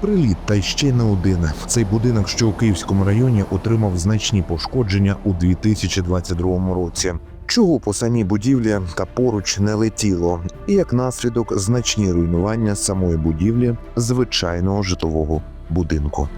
Приліт та ще не один. Цей будинок, що у Київському районі, отримав значні пошкодження у 2022 році. Чого по самій будівлі та поруч не летіло, і як наслідок значні руйнування самої будівлі звичайного житлового будинку.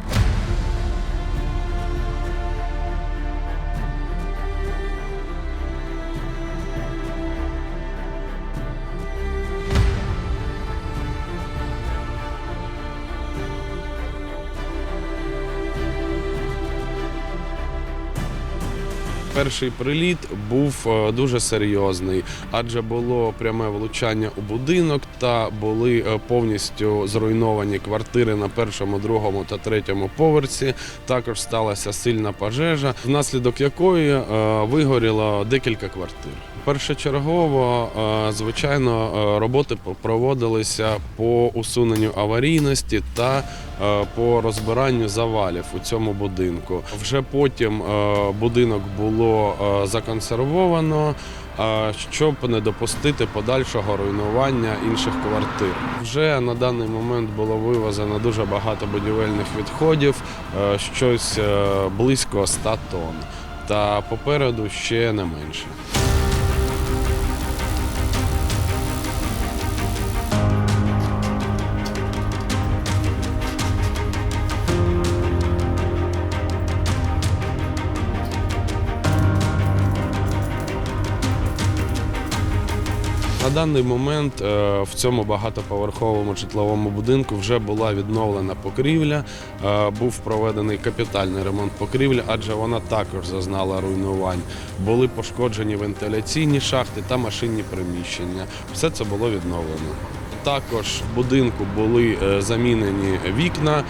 Перший приліт був е, дуже серйозний, адже було пряме влучання у будинок та були е, повністю зруйновані квартири на першому, другому та третьому поверсі. Також сталася сильна пожежа, внаслідок якої е, вигоріло декілька квартир. Першочергово, е, звичайно, е, роботи проводилися по усуненню аварійності та е, по розбиранню завалів у цьому будинку. Вже потім будинок було законсервовано. Щоб не допустити подальшого руйнування інших квартир, вже на даний момент було вивезено дуже багато будівельних відходів, щось близько 100 тонн, та попереду ще не менше. На даний момент е, в цьому багатоповерховому житловому будинку вже була відновлена покрівля, е, був проведений капітальний ремонт покрівлі, адже вона також зазнала руйнувань. Були пошкоджені вентиляційні шахти та машинні приміщення. Все це було відновлено. Також в будинку були е, замінені вікна,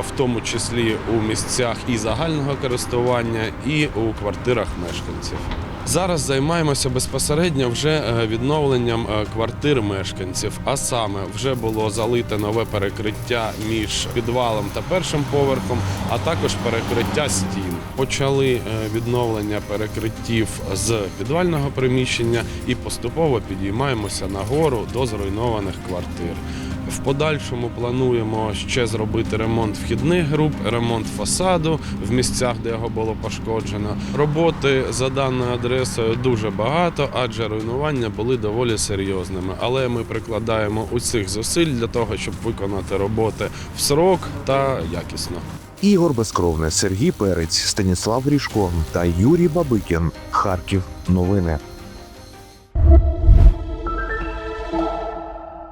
в тому числі у місцях і загального користування, і у квартирах мешканців. Зараз займаємося безпосередньо вже е, відновленням е, квартир мешканців. А саме вже було залите нове перекриття між підвалом та першим поверхом, а також перекриття стін. Почали е, відновлення перекриттів з підвального приміщення і поступово підіймаємося нагору до зруйнованих квартир. В подальшому плануємо ще зробити ремонт вхідних груп, ремонт фасаду в місцях, де його було пошкоджено. Роботи за даною адресою дуже багато, адже руйнування були доволі серйозними. Але ми прикладаємо усіх зусиль для того, щоб виконати роботи в срок та якісно. Ігор Безкровне, Сергій Перець, Станіслав Грішко та Юрій Бабикін. Харків. Новини.